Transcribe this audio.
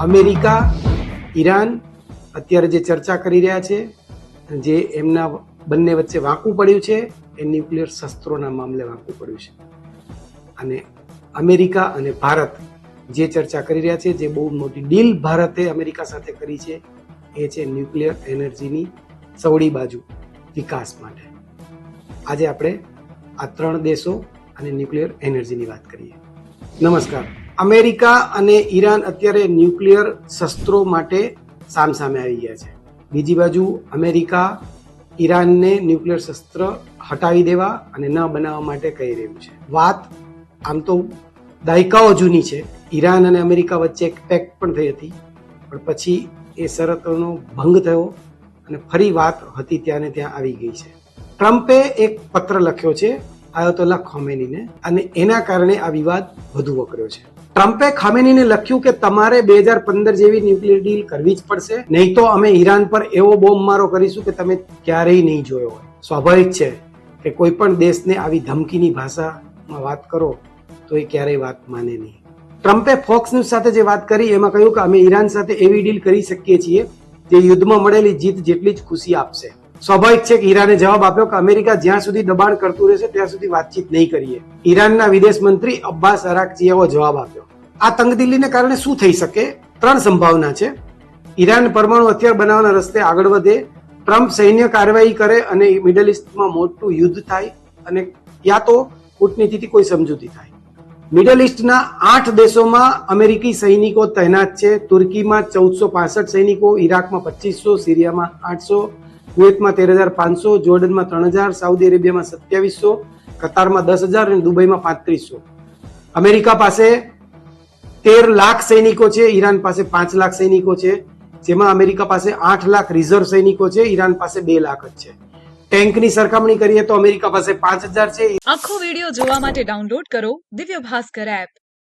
America, Iran અત્યારે જે ચર્ચા કરી રહ્યા છે જે એમના બંને વચ્ચે વાંકું પડ્યું છે, એ ન્યુક્લિયર શસ્ત્રોના મામલે વાંકું પડ્યું છે. અને અમેરિકા અને ભારત જે ચર્ચા કરી રહ્યા છે, જે બહુ મોટી ડીલ ભારતે અમેરિકા સાથે કરી છે, એ છે ન્યુક્લિયર એનર્જીની સવડી બાજુ વિકાસ માટે. આજે આપણે આ ત્રણ દેશો અને ન્યુક્લિયર એનર્જીની વાત કરીએ. નમસ્કાર. અમેરિકા અને ઈરાન અત્યારે ન્યુક્લિયર શસ્ત્રો માટે સામસામે આવી ગયા છે. બીજી બાજુ અમેરિકા ઈરાનને ન્યુક્લિયર શસ્ત્ર હટાવી દેવા અને ન બનાવવા માટે કહી રહ્યું છે. વાત આમ તો દાયકાઓ જૂની છે. ઈરાન અને અમેરિકા વચ્ચે એક પેક્ટ પણ થઈ હતી. પણ પછી એ શરતોનો ભંગ થયો અને ફરી વાત હતી ત્યાં ને ત્યાં આવી ગઈ છે. ટ્રમ્પે એક પત્ર લખ્યો છે. આયતોલ્લા ખોમેનીને અને એના કારણે આ વિવાદ વધુ વકર્યો છે. ટ્રમ્પે ખામેનીને લખ્યું કે તમારે બે હજાર પંદર જેવી ન્યુક્લિયર ડીલ કરવી જ પડશે, નહીં તો અમે ઈરાન પર એવો બોમ્બ મારો કરીશું કે તમે ક્યારેય નહીં જોયો હોય. સ્વાભાવિક છે કે કોઈ પણ દેશને આવી ધમકીની ભાષામાં વાત કરો તો એ ક્યારેય વાત માને નહીં. ટ્રમ્પે ફોક્સ ન્યૂઝ સાથે જે વાત કરી, એમાં કહ્યું કે અમે ઈરાન સાથે એવી ડીલ કરી શકીએ છીએ જે યુદ્ધમાં મળેલી જીત જેટલી જ ખુશી આપશે. સ્વાભાવિક છે કે ઈરાને જવાબ આપ્યો કે અમેરિકા જ્યાં સુધી દબાણ કરતું રહેશે, ત્યાં સુધી વાતચીત નહીં કરીએ. ઈરાનના વિદેશ મંત્રી અબ્બાસ અરાકચીએ એવો જવાબ આપ્યો. આ તંગદિલ્લીને કારણે શું થઈ શકે? ત્રણ સંભાવના છે. ઈરાન પરમાણુ હથિયાર બનાવવાના રસ્તે આગળ વધે. ટ્રમ્પ સૈન્ય કાર્યવાહી કરે અને મિડલ ઇસ્ટમાં મોટું યુદ્ધ થાય અને યા તો કૂટનીતિથી કોઈ સમજૂતી થાય. મિડલ ઇસ્ટના આઠ દેશોમાં અમેરિકી સૈનિકો તૈનાત છે. તુર્કીમાં ચૌદસો પાસઠ સૈનિકો, ઈરાકમાં પચીસો, સિરિયામાં આઠસો કુવેતમાં તેર હજાર પાંચસો, જોર્ડનમાં ત્રણ હજાર, સાઉદી અરેબિયામાં સત્યાવીસો, કતારમાં દસ હજાર અને દુબઈમાં પાંત્રીસો. અમેરિકા પાસે તેર લાખ સૈનિકો છે, ઈરાન પાસે પાંચ લાખ સૈનિકો છે, જેમાં અમેરિકા પાસે આઠ લાખ રિઝર્વ સૈનિકો છે, ઈરાન પાસે બે લાખ જ છે. ટેન્કની સરખામણી કરીએ તો અમેરિકા પાસે પાંચ હજાર છે. આખો વીડિયો જોવા માટે ડાઉનલોડ કરો દિવ્ય ભાસ્કર એપ.